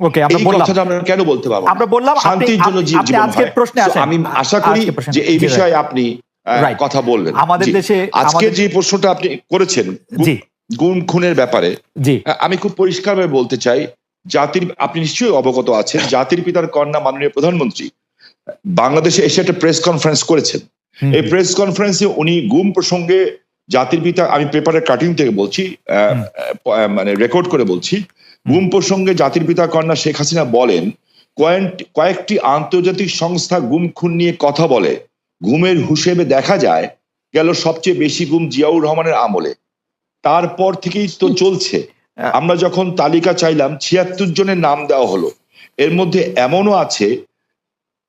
ওকে আমরা বললাম। কথাটা আমরা কেন বলতে পারব আমরা বললাম শান্তির জন্য জীবন আজকের প্রশ্নে আসেন। আমি আশা করি যে এই বিষয়ে আপনি কথা বলবেন আমাদের দেশে আজকে যে প্রশ্নটা আপনি করেছেন গুম খুনের ব্যাপারে আমি খুব পরিষ্কারভাবে বলতে চাই জাতির আপনি নিশ্চয়ই অবগত আছেন জাতির পিতার কন্যা মাননীয় প্রধানমন্ত্রী বাংলাদেশে এসে একটা প্রেস কনফারেন্স করেছেন। এই প্রেস কনফারেন্সে উনি গুম প্রসঙ্গে জাতির পিতা আমি পেপারের কাটিং থেকে বলছি আহ, মানে রেকর্ড করে বলছি গুম প্রসঙ্গে জাতির পিতা কন্যা শেখ হাসিনা বলেন কয়েকটি আন্তর্জাতিক সংস্থা গুম খুন নিয়ে কথা বলে। গুমের হিসেবে দেখা যায় গেল সবচেয়ে বেশি গুম জিয়াউর রহমানের আমলে। তারপর থেকেই তো চলছে। আমরা যখন তালিকা চাইলাম ছিয়াত্তর জনের নাম দেওয়া হলো। এর মধ্যে এমনও আছে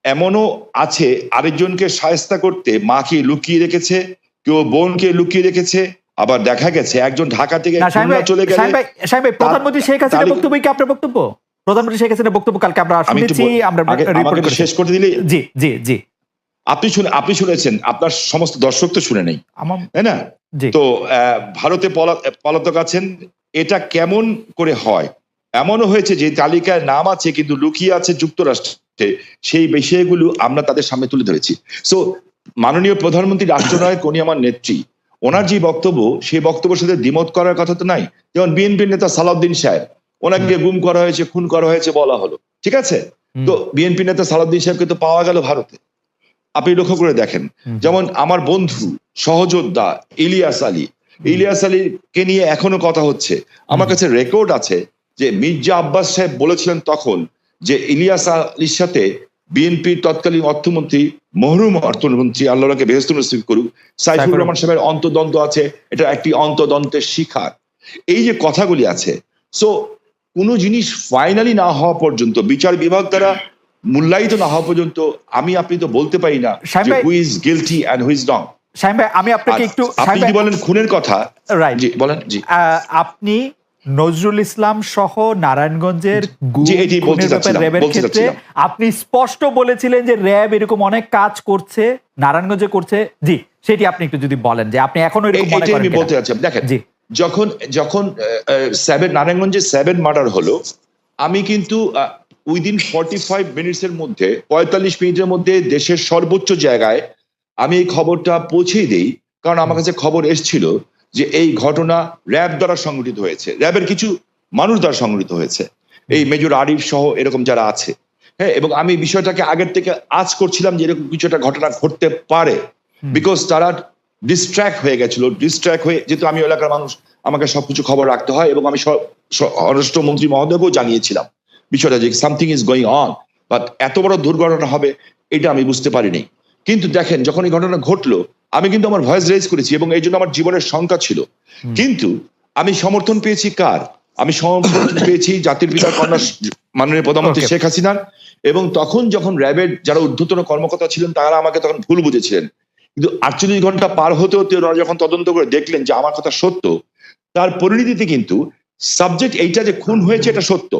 এমনও আছে আরেকজনকে সায়স্তা করতে মাকে লুকিয়ে রেখেছে কেউ বোনকে লুকিয়ে রেখেছে আবার দেখা গেছে একজন ঢাকা থেকে খুলনা চলে গেলে প্রধানমন্ত্রী শেখ হাসিনার বক্তব্য কি আপনার বক্তব্য? প্রধানমন্ত্রী শেখ হাসিনার বক্তব্য কালকে আমরা শুনেছি আমরা রিপোর্ট করেছি। শেষ করতে দিলে? জি জি জি। আপনি শুনে আপনি শুনেছেন আপনার সমস্ত দর্শক তো শুনে নেই তাই না? তো আহ, ভারতে পলা- পলাতক আছেন এটা কেমন করে হয়? এমনও হয়েছে যে তালিকায় নাম আছে কিন্তু লুকিয়ে আছে যুক্তরাষ্ট্রে। সেই বিষয়গুলো আমরা তাদের সামনে তুলে ধরেছি। সো মাননীয় প্রধানমন্ত্রী রাষ্ট্রনায়ক উনি আমার নেত্রী। ওনার যে বক্তব্য সেই বক্তব্যের সাথে দ্বিমত করার কথা তো নাই। যেমন বিএনপি নেতা সালাউদ্দিন সাহেব ওনাকে গুম করা হয়েছে খুন করা হয়েছে বলা হলো। ঠিক আছে? তো বিএনপি নেতা সালাউদ্দিন সাহেবকে তো পাওয়া গেল ভারতে। আপনি লক্ষ্য করে দেখেন যেমন আমার বন্ধু সহযোদ্ধা ইলিয়াস আলী ইলিয়াস আলীকে নিয়ে এখনও কথা হচ্ছে। আমার কাছে রেকর্ড আছে যে মির্জা আব্বাস সাহেব বলেছিলেন তখন যে ইলিয়াস আলীর সাথে বিএনপির তৎকালীন অর্থমন্ত্রী মহরুম অর্থমন্ত্রী আল্লাহকে বেহস্ত নসিব করুক সাইফুর রহমান সাহেবের অন্তদন্ত আছে এটা একটি অন্তদন্তের শিখার। এই যে কথাগুলি আছে সো কোনো জিনিস ফাইনালি না হওয়া পর্যন্ত বিচার বিভাগ দ্বারা মূল্যায়িত না হওয়া পর্যন্ত আমি আপনি তো বলতে পারি না who is guilty and who is wrong আমি আপনাকে একটু আপনি বলেন খুনের কথা রাইট জি বলেন জি। আপনি নজরুল ইসলাম সহ নারায়ণগঞ্জের র্যাবের ক্ষেত্রে আপনি স্পষ্ট বলেছিলেন যে র্যাব এরকম অনেক কাজ করছে নারায়ণগঞ্জে করছে। জি সেটি আপনি একটু যদি বলেন যে আপনি এখনও এরকম মনে করেন আমি বলতে চাচ্ছি দেখেন জি। যখন যখন সেভেন নারায়ণগঞ্জে সেভেন মার্ডার হলো আমি কিন্তু উইদিন ফর্টি ফাইভ মিনিটস এর মধ্যে পঁয়তাল্লিশ মিনিটের মধ্যে দেশের সর্বোচ্চ জায়গায় আমি এই খবরটা পৌঁছেই দিই কারণ আমার কাছে খবর এসছিল। যে এই ঘটনা র্যাব দ্বারা সংগঠিত হয়েছে। র্যাবের কিছু মানুষ দ্বারা সংগঠিত হয়েছে। এই মেজর আরিফ সহ এরকম যারা আছে। হ্যাঁ এবং আমি বিষয়টাকে আগের থেকে আজ করছিলাম যে এরকম কিছু একটা ঘটনা ঘটতে পারে। বিকজ তারা ডিস্ট্র্যাক্ট হয়ে গেছিল। ডিস্ট্র্যাক্ট হয়ে যেহেতু আমি এলাকার মানুষ আমাকে সবকিছু খবর রাখতে হয় এবং আমি স্বরাষ্ট্রমন্ত্রী মহোদয়কেও জানিয়েছিলাম। বিষয়টা যে something is going on but এত বড় দুর্ঘটনা হবে এটা আমি বুঝতে পারিনি। কিন্তু দেখেন যখন এই ঘটনা ঘটলো আমি কিন্তু আমার ভয়েস রেজ করেছি এবং এই জন্য আমার জীবনের শঙ্কা ছিল। কিন্তু আমি সমর্থন পেয়েছি কার? আমি সমর্থন পেয়েছি জাতির পিতার কন্যা মাননীয় প্রধানমন্ত্রী শেখ হাসিনার এবং তখন যখন র্যাবের যারা ঊর্ধ্বতন কর্মকর্তা ছিলেন তারা আমাকে তখন ভুল বুঝেছিলেন। কিন্তু আটচল্লিশ ঘণ্টা পার হতে হতে ওনারা যখন তদন্ত করে দেখলেন যে আমার কথা সত্য তার পরিণতিতে কিন্তু সাবজেক্ট এইটা যে খুন হয়েছে এটা সত্য।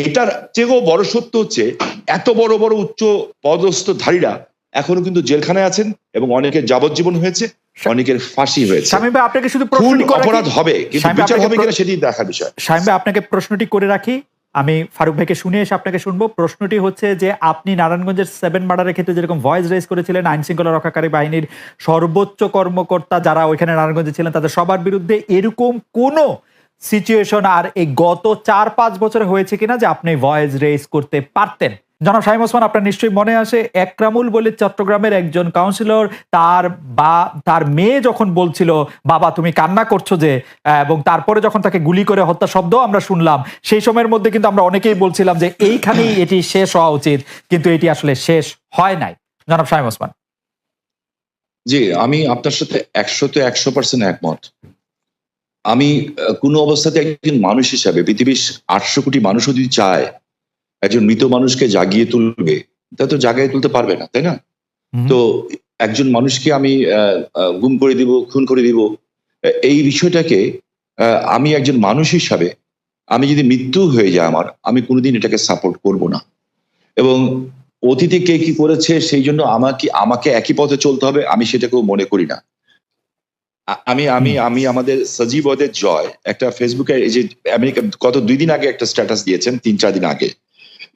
এটার চেয়েও বড় সত্য হচ্ছে এত বড় বড় উচ্চ পদস্থধারীরা এখনও কিন্তু জেলখানায় আছেন এবং অনেকের যাবজ্জীবন হয়েছে অনেকের ফাঁসি হয়েছে। শামীম আপনাকে শুধু খুন প্রশ্নটি করে রাখি- অপরাধ হবে কিন্তু বিচার হবে কিনা সেটি দেখার বিষয়। আপনাকে প্রশ্নটি করে রাখি। আমি ফারুক ভাইকে শুনে এসে আপনাকে শুনব। প্রশ্নটি হচ্ছে যে আপনি নারায়ণগঞ্জের সেভেন মার্ডারের ক্ষেত্রে যেরকম ভয়েস রেজ করেছিলেন আইন শৃঙ্খলা রক্ষাকারী বাহিনীর সর্বোচ্চ কর্মকর্তা যারা ওইখানে নারায়ণগঞ্জে ছিলেন তাদের সবার বিরুদ্ধে এরকম কোনো সিচুয়েশন আর এই গত চার পাঁচ বছরে হয়েছে কিনা যে আপনি ভয়েস রেজ করতে পারতেন? জনাব শাহিম ওসমান, আপনার নিশ্চয়ই মনে আছে, একরামুল বলে চট্টগ্রামের একজন কাউন্সিলর তার বা, তার মেয়ে যখন বলছিল, বাবা, তুমি কান্না করছ যে এবং তারপরে যখন তাকে গুলি করে হত্যা শব্দ আমরা শুনলাম, সেই সময়ের মধ্যে কিন্তু আমরা অনেকেই বলছিলাম যে, এইখানেই এটি শেষ হওয়া উচিত। কিন্তু এটি আসলে শেষ হয় নাই। জনাব শাহিম ওসমান। জি, আমি আপনার সাথে একশোতে একশো পার্সেন্ট একমত। আমি কোনো অবস্থাতে একজন মানুষ হিসাবে, পৃথিবীর আটশো কোটি মানুষও যদি চায় একজন মৃত মানুষকে জাগিয়ে তুলবে তা তো জাগিয়ে তুলতে পারবে না তাই না? তো একজন মানুষকে আমি গুম করে দিব খুন করে দিব এই বিষয়টাকে আমি একজন মানুষ হিসাবে আমি যদি মৃত্যু হয়ে যায় আমার আমি কোনোদিন এটাকে সাপোর্ট করব না। এবং অতীতে কে কি করেছে সেই জন্য আমাকে আমাকে একই পথে চলতে হবে আমি সেটাকেও মনে করি না। আমি আমি আমি আমাদের সজীবদের জয় একটা ফেসবুকে এই যে আমেরিকা গত দুই দিন আগে একটা স্ট্যাটাস দিয়েছেন তিন চার দিন আগে।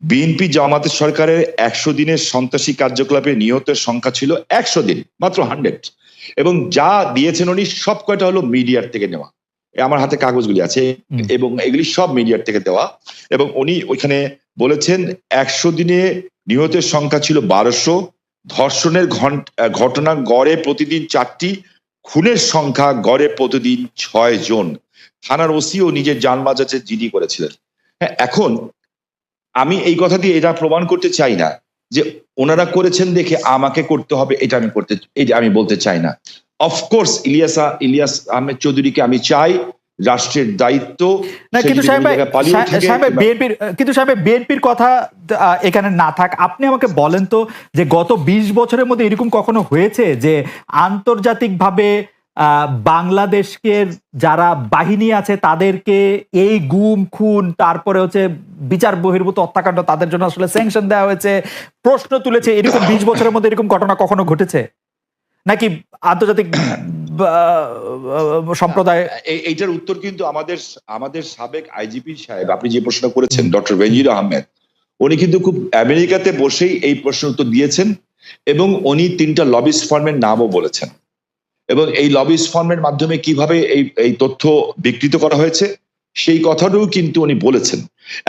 বিএনপি জামাতের সরকারের একশো দিনের সন্ত্রাসী কার্যকলাপে নিহতের সংখ্যা ছিল একশো দিন মাত্র হান্ড্রেড। এবং যা দিয়েছেন উনি সব কয়টা হলো মিডিয়ার থেকে নেওয়া। আমার হাতে কাগজগুলি আছে এবং এগুলি সব মিডিয়ার থেকে দেওয়া। এবং উনি ওইখানে বলেছেন একশো দিনে নিহতের সংখ্যা ছিল বারোশো। ধর্ষণের ঘটনা গড়ে প্রতিদিন চারটি। খুনের সংখ্যা গড়ে প্রতিদিন ছয় জন। থানার ওসিও নিজের যান বাঁচাতে জিডি করেছিলেন। হ্যাঁ এখন আমি এই কথা দিয়ে এটা প্রমাণ করতে চাই না যে ওনারা করেছেন দেখে আমাকে করতে হবে এটা আমি করতে এটা আমি বলতে চাই না। অফকোর্স ইলিয়াসা ইলিয়াস আহমেদ চৌধুরীকে আমি চাই রাষ্ট্রের দায়িত্ব না কিন্তু বিএনপির কিন্তু সাহেব বিএনপির কথা এখানে না থাক। আপনি আমাকে বলেন তো যে গত ২০ বছরের মধ্যে এরকম কখনো হয়েছে যে আন্তর্জাতিকভাবে আহ, বাংলাদেশকে যারা বাহিনী আছে তাদেরকে এই গুম খুন তারপরে হচ্ছে বিচার বহির্ভূত হত্যাকাণ্ড তাদের জন্য আসলে স্যাংশন দেওয়া হয়েছে প্রশ্ন তুলেছে এরকম ২০ বছরের মধ্যে এরকম ঘটনা কখনো ঘটেছে? নাকি আন্তর্জাতিক সম্প্রদায় এইটার উত্তর কিন্তু আমাদের আমাদের সাবেক আইজিপি সাহেব আপনি যে প্রশ্ন করেছেন ডক্টর বেনজির আহমেদ উনি কিন্তু খুব আমেরিকাতে বসেই এই প্রশ্নের উত্তর দিয়েছেন এবং উনি তিনটা লবিস ফার্মের নামও বলেছেন। এবং এই লবিস ফর্মের মাধ্যমে কীভাবে এই এই তথ্য বিকৃত করা হয়েছে সেই কথাটাও কিন্তু উনি বলেছেন।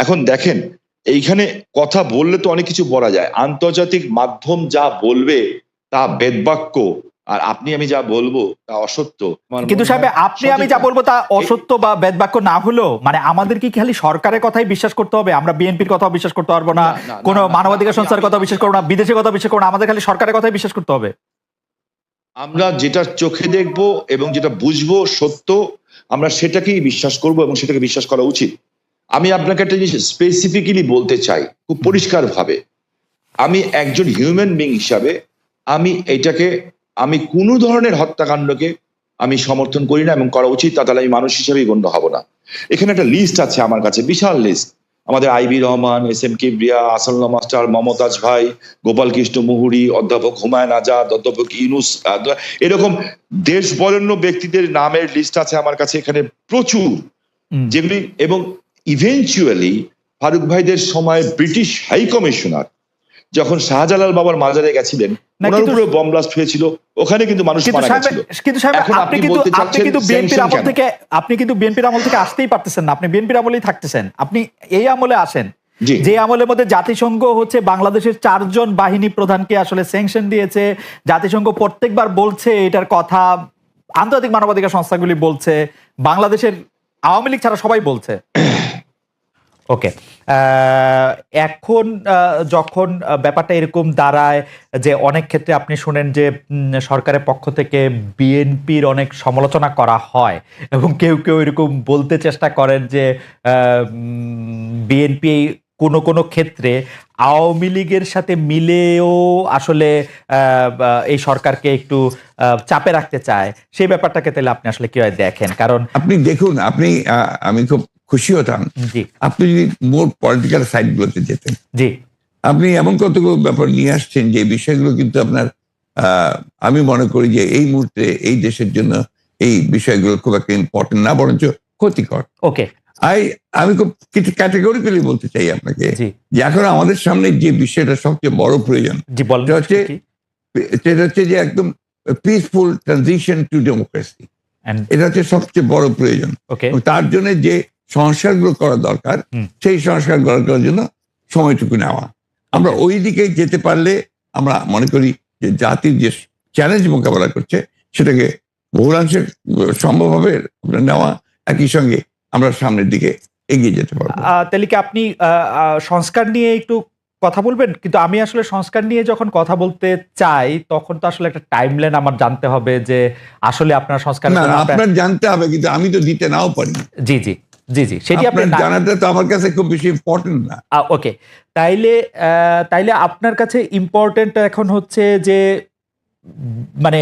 এখন দেখেন এইখানে কথা বললে তো অনেক কিছু বলা যায়। আন্তর্জাতিক মাধ্যম যা বলবে তা বেদবাক্য আর আপনি আমি যা বলব তা অসত্য। কিন্তু সাহেব আপনি আমি যা বলব তা অসত্য বা বেদবাক্য না হলো মানে আমাদের কি খালি সরকারের কথাই বিশ্বাস করতে হবে? আমরা বিএনপির কথা বিশ্বাস করতে পারব না কোনো মানবাধিকার সংস্থার কথা বিশ্বাস করব না বিদেশের কথা বিশ্বাস করব না আমাদের খালি সরকারের কথাই বিশ্বাস করতে হবে। আমরা যেটা চোখে দেখব এবং যেটা বুঝব সত্য, আমরা সেটাকেই বিশ্বাস করব এবং সেটাকে বিশ্বাস করা উচিত। আমি আপনাকে একটা জিনিস স্পেসিফিক্যালি বলতে চাই, খুব পরিষ্কার ভাবে আমি একজন হিউম্যান বিং হিসাবে আমি এটাকে, আমি কোনো ধরনের হত্যাকাণ্ডকে আমি সমর্থন করি না এবং করা উচিত তা তাহলে আমি মানুষ হিসেবেই গণ্য হব না। এখানে একটা লিস্ট আছে আমার কাছে, বিশাল লিস্ট আমাদের IB Rahman S M Kibria আসাল্লা master Mumtaz ভাই গোপাল কৃষ্ণ মুহুরি অধ্যাপক হুমায়ুন আজাদ অধ্যাপক ইউনুস এরকম দেশ বরেণ্য ব্যক্তিদের নামের লিস্ট আছে আমার কাছে এখানে প্রচুর। যেগুলি এবং ইভেনচুয়ালি ফারুক ভাইদের সময় ব্রিটিশ হাই কমিশনার যখন শাহজালাল বাবার মাজারে গেছিলেন ওনার উপরে বম ব্লাস্ট হয়েছিল ওখানে কিন্তু মানুষ মারা গেছিল। কিন্তু সাহেব আপনি কিন্তু আপনি কিন্তু বিএনপির আমল থেকে আপনি কিন্তু বিএনপির আমল থেকে আসতেই পারতেছেন না। আপনি বিএনপির আমলেই থাকতেছেন। আপনি এই আমলে আসেন। যে আমলের মধ্যে জাতিসংঘ হচ্ছে বাংলাদেশের চারজন বাহিনী প্রধানকে আসলে স্যাংশন দিয়েছে। জাতিসংঘ প্রত্যেকবার বলছে এটার কথা। আন্তর্জাতিক মানবাধিকার সংস্থাগুলি বলছে। বাংলাদেশের আওয়ামী লীগ ছাড়া সবাই বলছে। ওকে এখন যখন ব্যাপারটা এরকম দাঁড়ায় যে অনেক ক্ষেত্রে আপনি শুনেন যে সরকারের পক্ষ থেকে বিএনপির অনেক সমালোচনা করা হয় এবং কেউ কেউ এরকম বলতে চেষ্টা করেন যে বিএনপি কোনো কোনো ক্ষেত্রে আওয়ামী লীগের সাথে মিলেও আসলে এই সরকারকে একটু চাপে রাখতে চায়। সেই ব্যাপারটাকে তাহলে আপনি আসলে কীভাবে দেখেন? কারণ আপনি দেখুন, আপনি আমি খুব খুশি হতাম। আপনি যদি মোর পলিটিক্যাল সাইডগুলোতে যেতেন। জি। আপনি এমন কতগুলো ব্যাপার নিয়ে আসছেন যে বিষয়গুলো কিন্তু আপনার আমি মনে করি যে এই মুহূর্তে এই দেশের জন্য এই বিষয়গুলো খুব একটা ইম্পর্টেন্ট না বরঞ্চ ক্ষতিকর। ওকে আই আমি খুব কিছু ক্যাটেগরিক্যালি বলতে চাই আপনাকে যে এখন আমাদের সামনে যে বিষয়টা সবচেয়ে বড় প্রয়োজন বলেন হচ্ছে- সেটা হচ্ছে যে একদম পিসফুল ট্রানজিশন টু ডেমোক্রেসি এটা হচ্ছে সবচেয়ে বড় প্রয়োজন। ওকে তার জন্য যে সংস্কারগুলো করা দরকার। সেই সংস্কার করার জন্য সময়টুকু নেওয়া। আমরা ওই দিকে যেতে পারলে আমরা মনে করি যে জাতির যে চ্যালেঞ্জ মোকাবেলা করছে সেটাকে বহুলাংশে সম্ভব হবে নেওয়া। একই সঙ্গে আমরা সামনের দিকে এগিয়ে যেতে পারব। তাহলে কি আপনি সংস্কার নিয়ে একটু কথা বলবেন? কিন্তু আমি আসলে সংস্কার নিয়ে যখন কথা বলতে চাই তখন তো আসলে একটা টাইম টাইমলাইন আমার জানতে হবে যে আসলে আপনার সংস্কার আপনার জানতে হবে কিন্তু আমি তো দিতে নাও পারি। জি জি। জি জি সেটি আপনি আপনার জানাটা তো আমার কাছে খুব বেশি ইম্পর্টেন্ট না। ওকে। তাইলে তাইলে আপনার কাছে ইম্পর্টেন্ট এখন হচ্ছে যে মানে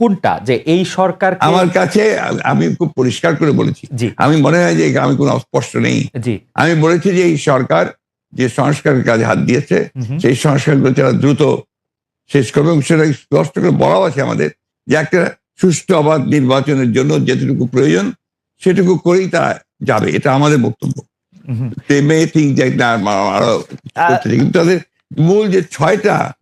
কোনটা? যে এই সরকার আমার কাছে আমি খুব পরিষ্কার করে বলেছি। আমি মনে হয় যে আমি কোনো অস্পষ্ট নেই। জি। আমি বলেছি যে এই সরকার যে সংস্কারের কাজে হাত দিয়েছে। সেই সংস্কারগুলো যারা দ্রুত শেষ করবে এবং সেটা স্পষ্ট করে বলাও আছে আমাদের যে একটা সুষ্ঠু অবাধ নির্বাচনের জন্য যেটুকু প্রয়োজন সেটুকু করেই তারা যাবে এটা আমাদের বক্তব্য। কিন্তু তাদের মূল যে ছয়টা।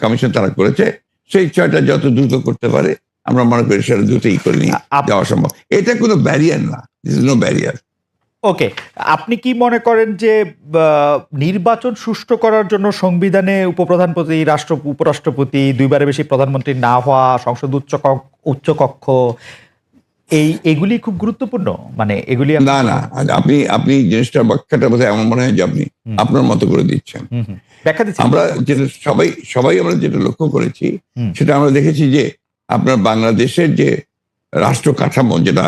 কমিশন তারা করেছে সেই ছয়টা যত দ্রুত করতে পারে আমরা মনে করি সেটা দ্রুতই করে নিয়ে যাওয়া সম্ভব। এটা কোনো ব্যারিয়ার না। নো ব্যারিয়ার ওকে আপনি কি মনে করেন যে নির্বাচন সুষ্ঠু করার জন্য সংবিধানে উপপ্রধানপতি রাষ্ট্র উপরাষ্ট্রপতি দুইবারের বেশি প্রধানমন্ত্রী না হওয়া সংসদ উচ্চ ক- উচ্চ কক্ষ এই এগুলি খুব গুরুত্বপূর্ণ? মানে এগুলি না না আপনি আপনি জিনিসটার ব্যাখ্যাটা বোধহয় এমন মনে হয় যে আপনি আপনার মতো করে দিচ্ছেন। আমরা যেটা সবাই সবাই আমরা যেটা লক্ষ্য করেছি সেটা আমরা দেখেছি যে আপনার বাংলাদেশের যে রাষ্ট্র কাঠামো যেটা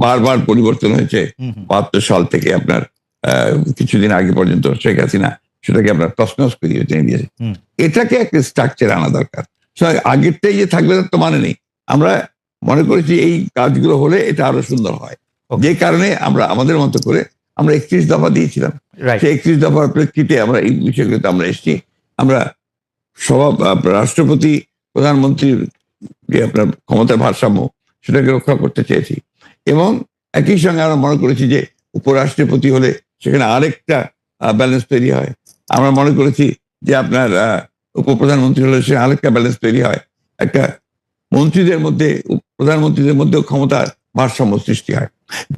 বারবার পরিবর্তন হয়েছে। বাহাত্তর সাল থেকে আপনার আহ, কিছুদিন আগে পর্যন্ত শেখ হাসিনা সেটাকে আপনার তসনস করিয়ে টেনে দিয়েছে। এটাকে একটা স্ট্রাকচার আনা দরকার। আগেরটাই যে থাকবে তার তো মানে নেই। আমরা মনে করেছি এই কাজগুলো হলে এটা আরও সুন্দর হয়। যে কারণে আমরা আমাদের মতো করে আমরা একত্রিশ দফা দিয়েছিলাম। সেই একত্রিশ দফার প্রেক্ষিতে আমরা এই বিষয়গুলোতে আমরা এসেছি। আমরা সভা রাষ্ট্রপতি প্রধানমন্ত্রীর যে আপনার ক্ষমতার ভারসাম্য সেটাকে রক্ষা করতে চেয়েছি। এবং একই সঙ্গে আমরা মনে করেছি যে উপরাষ্ট্রপতি হলে সেখানে আরেকটা ব্যালেন্স তৈরি হয়। আমরা মনে করেছি যে আপনার উপপ্রধানমন্ত্রী হলে সেখানে আরেকটা ব্যালেন্স তৈরি হয়। একটা মন্ত্রীদের মধ্যে প্রধানমন্ত্রীদের মধ্যেও ক্ষমতার ভারসাম্য সৃষ্টি হয়।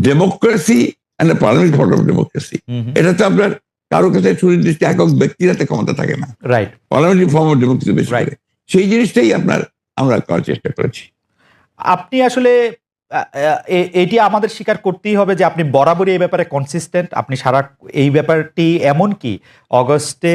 Democracy and parliament form of democracy এটা তো আপনার কারও কাছে সুনির্দিষ্ট একক ব্যক্তির হাতে ক্ষমতা থাকে না। Right parliamentary form of democracy বেশি করে। সেই জিনিসটাই আপনার আমরা করার চেষ্টা করেছি। আপনি আসলে এটি আমাদের স্বীকার করতেই হবে যে আপনি বরাবরই এই ব্যাপারে কনসিস্টেন্ট আপনি সারা এই ব্যাপারটি এমন কি অগস্টে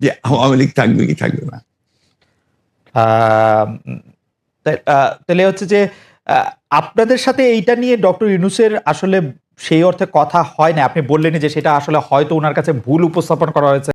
যে আওয়ামী থাকবে কি থাকবে না তাহলে হচ্ছে যে আপনাদের সাথে এইটা নিয়ে ডক্টর ইউনুসের আসলে সেই অর্থে কথা হয় না। আপনি বললেন যে সেটা আসলে হয়তো ওনার কাছে ভুল উপস্থাপন করা হয়েছে।